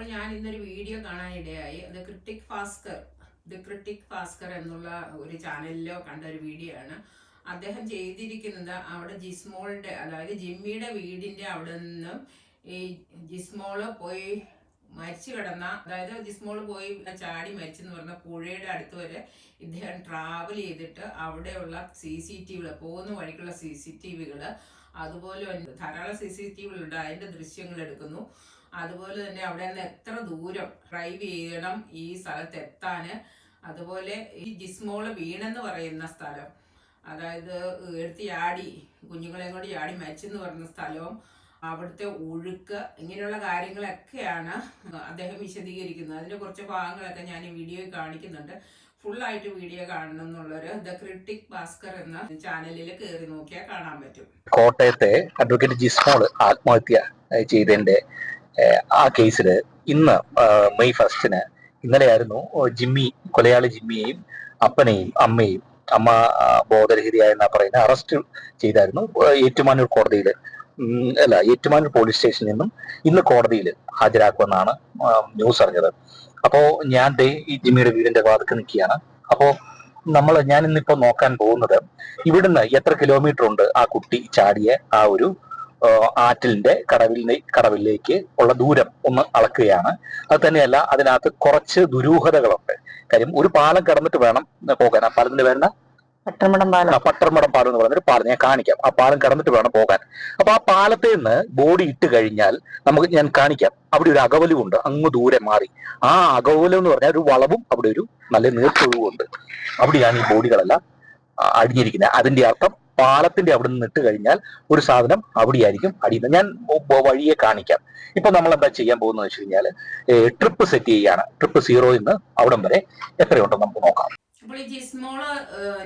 അപ്പോൾ ഞാൻ ഇന്നൊരു വീഡിയോ കാണാനിടയായി അത് critic Bhaskar the critic Bhaskar എന്നുള്ള ഒരു ചാനലിലോ കണ്ട ഒരു വീഡിയോ ആണ്. അദ്ദേഹം ചെയ്തിരിക്കുന്നത് അവിടെ ജിസ്മോളുടെ അതായത് ജിമ്മിയുടെ വീടിന്റെ അവിടെ നിന്നും ഈ ജിസ്മോൾ പോയി മരിച്ചു കിടന്ന അതായത് ജിസ്മോൾ പോയി ചാടി മരിച്ചെന്ന് പറഞ്ഞ പുഴയുടെ അടുത്ത് വരെ ഇദ്ദേഹം ട്രാവൽ ചെയ്തിട്ട് അവിടെയുള്ള സി സി ടി വികൾ പോകുന്ന വഴിക്കുള്ള സി സി ടി വികൾ അതുപോലെ ഉണ്ട്. ധാരാളം സി സി ടി വികളുണ്ട് അതിന്റെ ദൃശ്യങ്ങൾ എടുക്കുന്നു. അതുപോലെ തന്നെ അവിടെ നിന്ന് എത്ര ദൂരം ഡ്രൈവ് ചെയ്യണം ഈ സ്ഥലത്ത് എത്താന്. അതുപോലെ ഈ ജിസ്മോൾ വീണെന്ന് പറയുന്ന സ്ഥലം. അതായത് എടുത്ത് ചാടി കുഞ്ഞുങ്ങളെയും കൊണ്ട് ചാടി മരിച്ചെന്ന് പറയുന്ന സ്ഥലവും അവിടുത്തെ ഒഴുക്ക് ഇങ്ങനെയുള്ള കാര്യങ്ങളൊക്കെയാണ് അദ്ദേഹം വിശദീകരിക്കുന്നത്. അതിന്റെ കുറച്ച് ഭാഗങ്ങളൊക്കെ ഞാൻ ഈ വീഡിയോയിൽ കാണിക്കുന്നുണ്ട്. ഫുള്ളായിട്ട് വീഡിയോ കാണണം എന്നുള്ളൊരു ദ ക്രിട്ടിക് ഭാസ്കർ എന്ന ചാനലിൽ കയറി നോക്കിയാൽ കാണാൻ പറ്റും. കോട്ടയത്തെ അഡ്വക്കേറ്റ് ജിസ്മോൾ ആത്മഹത്യ ചെയ്തതിന്റെ ആ കേസിൽ ഇന്ന് മെയ് ഫസ്റ്റിന് ഇന്നലെയായിരുന്നു ജിമ്മി കൊലയാളി ജിമ്മിയെയും അപ്പനെയും അമ്മയും അമ്മ ബോധരഹിതയായ എന്നാ പറയുന്ന അറസ്റ്റ് ചെയ്തായിരുന്നു ഏറ്റുമാനൂർ കോടതിയിൽ അല്ല ഏറ്റുമാനൂർ പോലീസ് സ്റ്റേഷനിൽ നിന്നും ഇന്ന് കോടതിയിൽ ഹാജരാക്കുമെന്നാണ് ന്യൂസ് അറിഞ്ഞത്. അപ്പോ ഞാൻ ദേ ഈ ജിമ്മിയുടെ വീടിന്റെ വാതിക്ക് നിൽക്കുകയാണ്. അപ്പോ നമ്മൾ ഞാൻ ഇന്നിപ്പോ നോക്കാൻ പോകുന്നത് ഇവിടുന്ന് എത്ര കിലോമീറ്റർ ഉണ്ട് ആ കുട്ടി ചാടിയ ആ ഒരു ആറ്റിലിന്റെ കടവിൽ കടവിലേക്ക് ഉള്ള ദൂരം ഒന്ന് അളക്കുകയാണ്. അത് തന്നെയല്ല അതിനകത്ത് കുറച്ച് ദുരൂഹതകളുണ്ട്. കാര്യം ഒരു പാലം കടന്നിട്ട് വേണം പോകാൻ. ആ പാലത്തിന്റെ വേണ്ട പട്ടമടം പാലം. പട്ടർമടം പാലം എന്ന് പറയുന്ന ഒരു പാലം ഞാൻ കാണിക്കാം. ആ പാലം കടന്നിട്ട് വേണം പോകാൻ. അപ്പൊ ആ പാലത്തിൽ നിന്ന് ബോഡി ഇട്ട് കഴിഞ്ഞാൽ നമുക്ക് ഞാൻ കാണിക്കാം. അവിടെ ഒരു അകവലുണ്ട് അങ്ങ് ദൂരെ മാറി. ആ അകവലം എന്ന് പറഞ്ഞാൽ ഒരു വളവും അവിടെ ഒരു നല്ല നീർത്തൊഴിവുണ്ട് അവിടെയാണ് ഈ ബോഡികളെല്ലാം അടിഞ്ഞിരിക്കുന്നത്. അതിന്റെ അർത്ഥം പാലത്തിന്റെ അവിടെ നിന്ന് ഇട്ട് കഴിഞ്ഞാൽ ഒരു സാധനം അവിടെയായിരിക്കും അടിയുന്നത്. ഞാൻ വഴിയെ കാണിക്കാം. ഇപ്പൊ നമ്മൾ എന്താ ചെയ്യാൻ പോകുന്നത് വെച്ച് കഴിഞ്ഞാൽ ട്രിപ്പ് സെറ്റ് ചെയ്യാണ് ട്രിപ്പ് സീറോ നിന്ന് അവിടം വരെ എത്രയുണ്ടോ നമുക്ക് നോക്കാം. ജിസ്മോൾ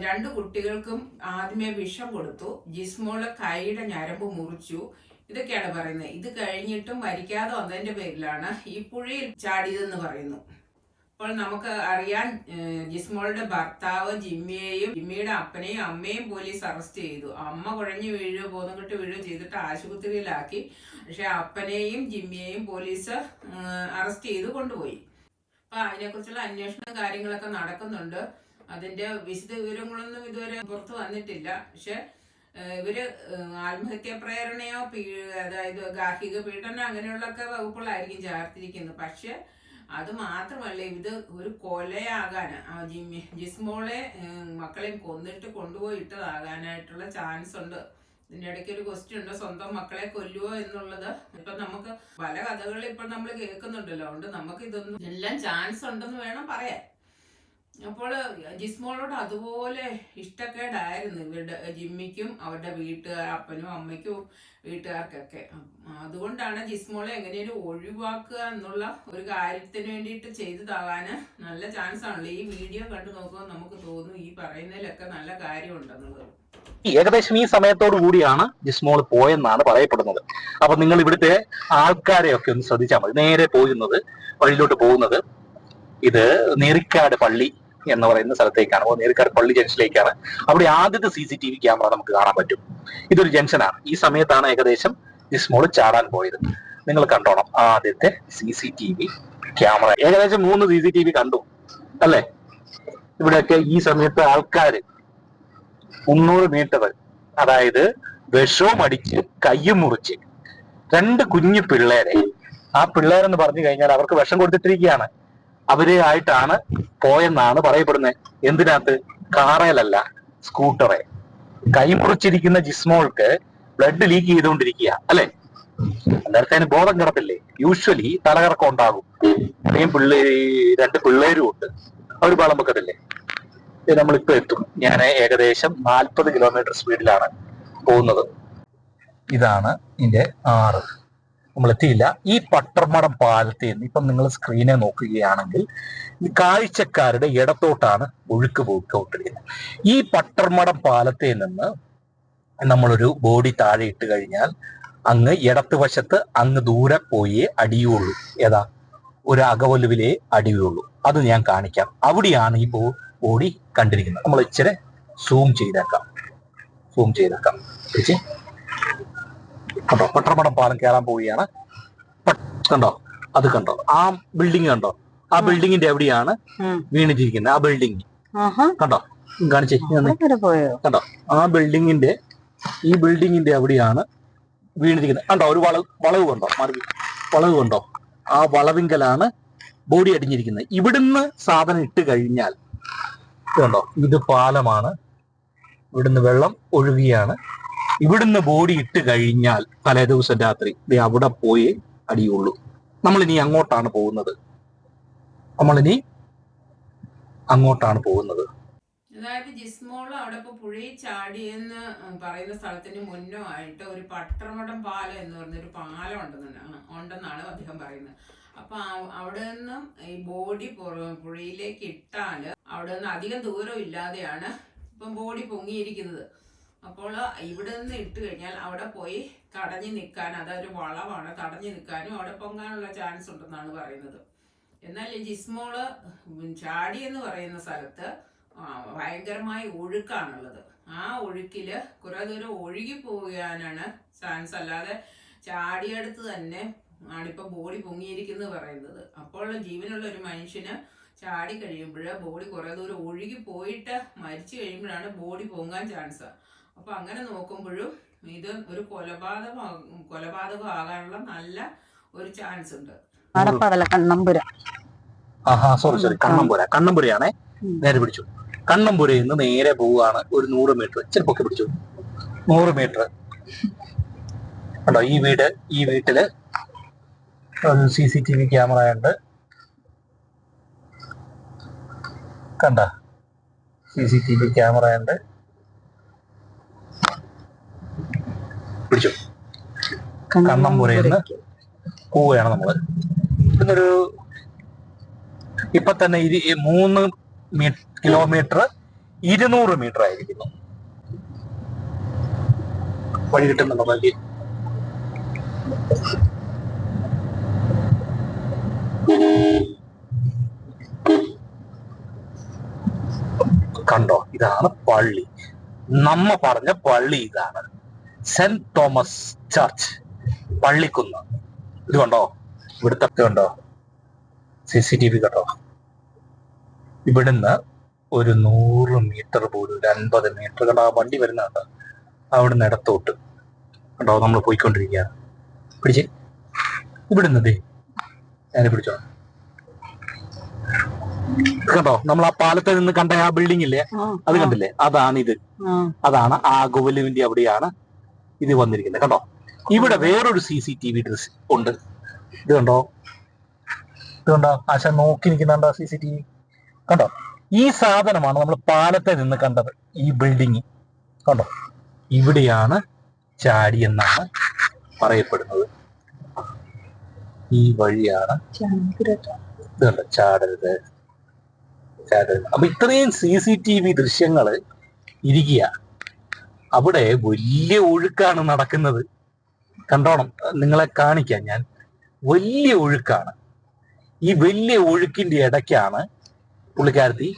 രണ്ട് കുട്ടികൾക്കും ആദ്യമേ വിഷം കൊടുത്തു. ജിസ്മോൾ കൈയുടെ ഞരമ്പ് മുറിച്ചു. ഇതൊക്കെയാണ് പറയുന്നത്. ഇത് കഴിഞ്ഞിട്ടും മരിക്കാതെ വന്നതിന്റെ പേരിലാണ് ഈ പുഴയിൽ ചാടിയതെന്ന് പറയുന്നു. അപ്പോൾ നമുക്ക് അറിയാൻ ജിസ്മോളുടെ ഭർത്താവ് ജിമ്മിയെയും ജിമ്മിയുടെ അപ്പനെയും അമ്മയും പോലീസ് അറസ്റ്റ് ചെയ്തു. അമ്മ കുഴഞ്ഞു വീഴുകയോ ബോധം കെട്ട് വീഴുകയോ ചെയ്തിട്ട് ആശുപത്രിയിലാക്കി. പക്ഷെ അപ്പനെയും ജിമ്മിയെയും പോലീസ് അറസ്റ്റ് ചെയ്ത് കൊണ്ടുപോയി. അപ്പൊ അതിനെക്കുറിച്ചുള്ള അന്വേഷണ കാര്യങ്ങളൊക്കെ നടക്കുന്നുണ്ട്. അതിന്റെ വിശദ വിവരങ്ങളൊന്നും ഇതുവരെ പുറത്ത് വന്നിട്ടില്ല. പക്ഷെ ഇവർ ആത്മഹത്യാ പ്രേരണയോ അതായത് ഗാർഹിക പീഡനം അങ്ങനെയുള്ളൊക്കെ വകുപ്പുകളായിരിക്കും ചേർത്തിരിക്കുന്നത്. പക്ഷെ അത് മാത്രമല്ല ഇത് ഒരു കൊലയാകാൻ ജിസ്മോളെ മക്കളെയും കൊന്നിട്ട് കൊണ്ടുപോയി ഇട്ടതാകാനായിട്ടുള്ള ചാൻസ് ഉണ്ട്. ഇതിന്റെ ഇടയ്ക്ക് ഒരു ക്വസ്റ്റ്യൻ ഉണ്ട് സ്വന്തം മക്കളെ കൊല്ലുവോ എന്നുള്ളത്. ഇപ്പൊ നമുക്ക് പല കഥകളിൽ ഇപ്പൊ നമ്മൾ കേൾക്കുന്നുണ്ടല്ലോ അതുകൊണ്ട് നമുക്ക് ഇതൊന്നും എല്ലാം ചാൻസ് ഉണ്ടെന്ന് വേണം പറയാൻ. അപ്പോൾ ജിസ്മോളോട് അതുപോലെ ഇഷ്ടക്കേടായിരുന്നു ഇവരുടെ ജിമ്മിക്കും അവരുടെ വീട്ടുകാർ അപ്പനും അമ്മയ്ക്കും വീട്ടുകാർക്കൊക്കെ. അതുകൊണ്ടാണ് ജിസ്മോളെ എങ്ങനെയും ഒഴിവാക്കുക എന്നുള്ള ഒരു കാര്യത്തിന് വേണ്ടിയിട്ട് ചെയ്തതാകാന് നല്ല ചാൻസ് ആണല്ലോ ഈ വീഡിയോ കണ്ടു നോക്കുമ്പോൾ നമുക്ക് തോന്നും ഈ പറയുന്നതിലൊക്കെ നല്ല കാര്യമുണ്ടെന്നുള്ളത്. ഏകദേശം ഈ സമയത്തോടു കൂടിയാണ് ജിസ്മോൾ പോയെന്നാണ് പറയപ്പെടുന്നത്. അപ്പൊ നിങ്ങൾ ഇവിടുത്തെ ആൾക്കാരെ ഒക്കെ ഒന്ന് ശ്രദ്ധിച്ചാൽ മതി. നേരെ പോകുന്നത് വഴിയിലോട്ട് പോകുന്നത് ഇത് നെറിക്കാട് പള്ളി എന്ന് പറയുന്ന സ്ഥലത്തേക്കാണ്. നെറിക്കാട് പള്ളി ജംഗ്ഷനിലേക്കാണ്. അവിടെ ആദ്യത്തെ C C T V camera നമുക്ക് കാണാൻ പറ്റും. ഇതൊരു ജംഗ്ഷനാണ്. ഈ സമയത്താണ് ഏകദേശം ജിസ്മോൾ ചാടാൻ പോയത്. നിങ്ങൾ കണ്ടോണം ആദ്യത്തെ C C T V camera. ഏകദേശം മൂന്ന് സി സി ടി വി കണ്ടു. അല്ലെ? ഇവിടെയൊക്കെ ഈ സമയത്ത് ആൾക്കാർ മുന്നൂറ് മീറ്റർ അതായത് വിഷവും അടിച്ച് കയ്യും മുറിച്ച് രണ്ട് കുഞ്ഞു പിള്ളേരെ ആ പിള്ളേരെന്ന് പറഞ്ഞു കഴിഞ്ഞാൽ അവർക്ക് വിഷം കൊടുത്തിട്ടിരിക്കുകയാണ്. അവരെ ആയിട്ടാണ് പോയെന്നാണ് പറയപ്പെടുന്നത്. എന്തിനകത്ത്? കാറേലല്ല സ്കൂട്ടറെ. കൈമുറിച്ചിരിക്കുന്ന ജിസ്മോൾക്ക് ബ്ലഡ് ലീക്ക് ചെയ്തുകൊണ്ടിരിക്കുക അല്ലെ? നേരത്തെ അതിന് ബോധം കിടപ്പില്ലേ? യൂഷ്വലി തലകറക്കം ഉണ്ടാകും. ഇത്രയും പിള്ളേ രണ്ട് പിള്ളേരും ഉണ്ട്. അവർ ബളം വെക്കത്തില്ലേ? നമ്മളിപ്പോ എത്തും. ഞാൻ ഏകദേശം നാൽപ്പത് കിലോമീറ്റർ സ്പീഡിലാണ് പോകുന്നത്. ഇതാണ് ഇതിന്റെ ആറ്. നമ്മൾ എത്തിയില്ല ഈ പട്ടർമടം പാലത്തിൽ നിന്ന് ഇപ്പം നിങ്ങൾ സ്ക്രീനെ നോക്കുകയാണെങ്കിൽ കാഴ്ചക്കാരുടെ ഇടത്തോട്ടാണ് ഒഴുക്ക് പോയിക്കൊണ്ടിരിക്കുന്നത്. ഈ പട്ടർമടം പാലത്തിൽ നിന്ന് നമ്മളൊരു ബോഡി താഴെ ഇട്ട് കഴിഞ്ഞാൽ അങ്ങ് ഇടത്ത് വശത്ത് അങ്ങ് ദൂരെ പോയി അടിയുള്ളൂ. ഏതാ? ഒരു അകവലുവിലേ അടിയുള്ളൂ. അത് ഞാൻ കാണിക്കാം. അവിടെയാണ് ഈ ബോഡി കണ്ടിരിക്കുന്നത്. നമ്മൾ ഇച്ചിരി സൂം ചെയ്തേക്കാം. സൂം ചെയ്തേക്കാം. കണ്ടോ? പട്ടർമടം പാലം കയറാൻ പോവുകയാണ്. കണ്ടോ? അത് കണ്ടോ? ആ ബിൽഡിംഗ് കണ്ടോ? ആ. ബിൽഡിങ്ങിന്റെ എവിടെയാണ്. വീണിട്ടിരിക്കുന്നത് ആ ബിൽഡിംഗ് കണ്ടോ? കാണിച്ചേ കണ്ടോ? ആ ബിൽഡിങ്ങിന്റെ ഈ ബിൽഡിങ്ങിന്റെ എവിടെയാണ് വീണിരിക്കുന്നത്. കണ്ടോ? ഒരു വളവ് വളവ് കണ്ടോ? മറുപടി വളവ് കണ്ടോ? ആ വളവിങ്കലാണ് ബോഡി അടിഞ്ഞിരിക്കുന്നത്. ഇവിടുന്ന് സാധനം ഇട്ട് കഴിഞ്ഞാൽ കണ്ടോ? ഇത് പാലമാണ്. ഇവിടുന്ന് വെള്ളം ഒഴുകിയാണ്. ഇവിടുന്ന് ബോഡി ഇട്ട് കഴിഞ്ഞാൽ തലേ ദിവസം രാത്രി ദേ അവിടെ പോയി അടിയുള്ളൂ. ഇനി അങ്ങോട്ടാണ് പോകുന്നത്. നമ്മൾ ഇനി അങ്ങോട്ടാണ് പോകുന്നത്. അതായത് ജിസ്മോൾ അവിടെ ഇപ്പൊ പുഴയിൽ എന്ന് പറയുന്ന സ്ഥലത്തിന് മുന്നോ ആയിട്ട് ഒരു പട്ടർമടം പാലം എന്ന് പറഞ്ഞൊരു പാലം ഉണ്ടെന്ന് ഉണ്ടെന്നാണ് അദ്ദേഹം പറയുന്നത്. അപ്പൊ അവിടെ നിന്നും ഈ ബോഡി പുഴയിലേക്ക് ഇട്ടാൽ അവിടെ നിന്ന് അധികം ദൂരം ഇല്ലാതെയാണ് ഇപ്പം ബോഡി പൊങ്ങിയിരിക്കുന്നത്. അപ്പോൾ ഇവിടെ നിന്ന് ഇട്ട് കഴിഞ്ഞാൽ അവിടെ പോയി തടഞ്ഞു നിൽക്കാൻ അതൊരു വളവാണ് തടഞ്ഞു നിൽക്കാനും അവിടെ പൊങ്ങാനുള്ള ചാൻസ് ഉണ്ടെന്നാണ് പറയുന്നത്. എന്നാൽ ഈ ജിസ്മോൾ ചാടി എന്ന് പറയുന്ന സ്ഥലത്ത് ഭയങ്കരമായ ഒഴുക്കാണുള്ളത്. ആ ഒഴുക്കിൽ കുറെ ദൂരം ഒഴുകി പോകാനാണ് ചാൻസ് അല്ലാതെ ചാടിയടുത്ത് തന്നെ ആണിപ്പോ ബോഡി പൊങ്ങിയിരിക്കുന്നത് പറയുന്നത്. അപ്പോൾ ജീവനുള്ള ഒരു മനുഷ്യന് ചാടി കഴിയുമ്പോൾ ബോഡി കുറെ ദൂരം ഒഴുകി പോയിട്ട് മരിച്ചു കഴിയുമ്പോഴാണ് ബോഡി പൊങ്ങാൻ ചാൻസ് അപ്പൊ അങ്ങനെ നോക്കുമ്പോഴും ഇത് ഒരു കൊലപാതകം കൊലപാതകം ആകാനുള്ള നല്ല ഒരു ചാൻസ് ഉണ്ട്. കണ്ണമ്പുര. ആഹാ സോറി സോറി കണ്ണമ്പുര. കണ്ണമ്പുരയാണേ. നേരെ പിടിച്ചു. കണ്ണമ്പുരയിൽ നിന്ന് നേരെ പോവുകയാണ് ഒരു നൂറ് മീറ്റർ ഇച്ചിരി പൊക്കി പിടിച്ചു. നൂറ് മീറ്റർ കണ്ടോ ഈ വീട് ഈ വീട്ടിൽ C C T V camera ഉണ്ട്. കണ്ട? C C T V camera ഉണ്ട്. പിടിച്ചു. കണ്ണം നിന്ന് പോവുകയാണ് നമ്മൾ. ഇവിടുന്നൊരു ഇപ്പൊ തന്നെ ഇരു മൂന്ന് മീ- കിലോമീറ്റർ ഇരുന്നൂറ് മീറ്റർ ആയിരിക്കുന്നു. വഴി കിട്ടുന്നുണ്ടോ ബാക്കി? കണ്ടോ? ഇതാണ് പള്ളി. നമ്മ പറഞ്ഞ പള്ളി ഇതാണ്. Saint Thomas church Pallikkunnu. ഇത് കണ്ടോ? ഇവിടുത്തെ കണ്ടോ? സി സി ടി വി കേട്ടോ ഇവിടുന്ന് ഒരു നൂറ് മീറ്റർ പോലും ഒരു അൻപത് മീറ്റർ കണ്ടോ? ആ വണ്ടി വരുന്നുണ്ട് അവിടുന്ന് ഇടത്തോട്ട്. കണ്ടോ? നമ്മൾ പോയിക്കൊണ്ടിരിക്കുകയാണ് പിടിച്ച്. ഇവിടുന്ന് ദേ. ഞാൻ പിടിച്ചോ കണ്ടോ? നമ്മൾ ആ പാലത്തിൽ നിന്ന് കണ്ട ആ ബിൽഡിംഗ് ഇല്ലേ? അത് കണ്ടില്ലേ? അതാണ് ഇത് അതാണ് ആ ഗോവലുവിന്റെ അവിടെയാണ് ഇത് വന്നിരിക്കുന്നത്. കണ്ടോ? ഇവിടെ വേറൊരു C C T V dress ഉണ്ട്. ഇത് കണ്ടോ? ഇത് കണ്ടോ? ആശ നോക്കി നിൽക്കുന്നുണ്ടോ സി സി ടി വി കണ്ടോ? ഈ സാധനമാണ് നമ്മൾ പാലത്തെ നിന്ന് കണ്ടത് ഈ ബിൽഡിങ് കണ്ടോ? ഇവിടെയാണ് ചാടി എന്നാണ് പറയപ്പെടുന്നത്. ഈ വഴിയാണ് ഇത് കണ്ടോ? ചാടരുത്. ചാടരുത്. അപ്പൊ ഇത്രയും സി സി ടി വി ദൃശ്യങ്ങൾ ഇരിക്കുക അവിടെ വലിയ ഒഴുക്കാണ് നടക്കുന്നത്. കണ്ടോണം നിങ്ങളെ കാണിക്കാം ഞാൻ. വലിയ ഒഴുക്കാണ്. ഈ വലിയ ഒഴുക്കിന്റെ ഇടയ്ക്കാണ് പുള്ളിക്കാരത്തി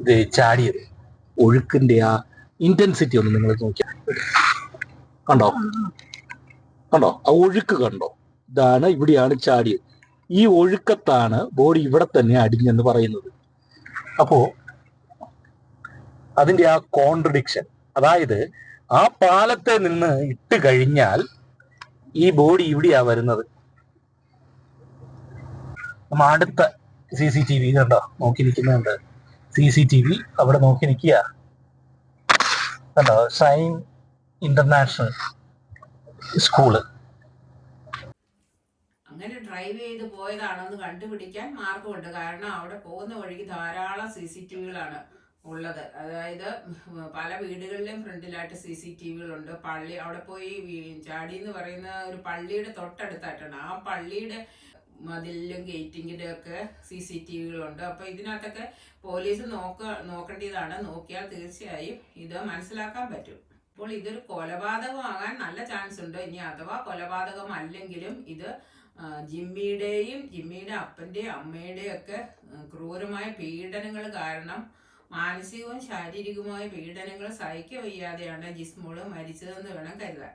ഇത് ചാടിയത്. ഒഴുക്കിന്റെ ആ ഇന്റൻസിറ്റി ഒന്ന് നിങ്ങൾ നോക്കിയാൽ കണ്ടോ? കണ്ടോ? ആ ഒഴുക്ക് കണ്ടോ? ഇതാണ് ഇവിടെയാണ് ചാടിയത്. ഈ ഒഴുക്കത്താണ് ബോഡി ഇവിടെ തന്നെ അടിഞ്ഞെന്ന് പറയുന്നത്. അപ്പോ അതിന്റെ ആ കോൺട്രഡിക്ഷൻ അതായത് ആ പാലത്തെ നിന്ന് ഇട്ട് കഴിഞ്ഞാൽ ഈ ബോഡി ഇവിടെയാ വരുന്നത്. നമ്മ അടുത്ത സി സി ടി വി കണ്ടോ? നോക്കി നിൽക്കുന്നുണ്ട്. സി സി ടി വി അവിടെ നോക്കി നിൽക്കുക. കണ്ടോ? ഷൈൻ ഇന്റർനാഷണൽ സ്കൂൾ അങ്ങനെ ഡ്രൈവ് ചെയ്ത് പോയതാണെന്ന് കണ്ടുപിടിക്കാൻ മാർഗമുണ്ട്. കാരണം അവിടെ പോകുന്ന വഴിക്ക് ധാരാളം സി സി ടി വികളാണ് ഉള്ളത്. അതായത് പല വീടുകളിലും ഫ്രണ്ടിലായിട്ട് സി സി ടി വികളുണ്ട്. പള്ളി അവിടെ പോയി ചാടി എന്ന് പറയുന്ന ഒരു പള്ളിയുടെ തൊട്ടടുത്തായിട്ടാണ്. ആ പള്ളിയുടെ മതിലിലും ഗേറ്റിങ്ങിന്റെ ഒക്കെ സി സി ടി വികളുണ്ട്. അപ്പൊ ഇതിനകത്തൊക്കെ പോലീസ് നോക്ക നോക്കേണ്ടതാണ്. നോക്കിയാൽ തീർച്ചയായും ഇത് മനസ്സിലാക്കാൻ പറ്റും. അപ്പോൾ ഇതൊരു കൊലപാതകമാകാൻ നല്ല ചാൻസ് ഉണ്ട് ഇനി അഥവാ കൊലപാതകം അല്ലെങ്കിലും ഇത് ജിമ്മിയുടെയും ജിമ്മിയുടെ അപ്പന്റെയും അമ്മയുടെയും ഒക്കെ ക്രൂരമായ പീഡനങ്ങൾ കാരണം മാനസികവും ശാരീരികവുമായ പീഡനങ്ങൾ സഹിക്ക വയ്യാതെയാണ് ജിസ്മോൾ മരിച്ചതെന്ന് വേണം കരുതാൻ.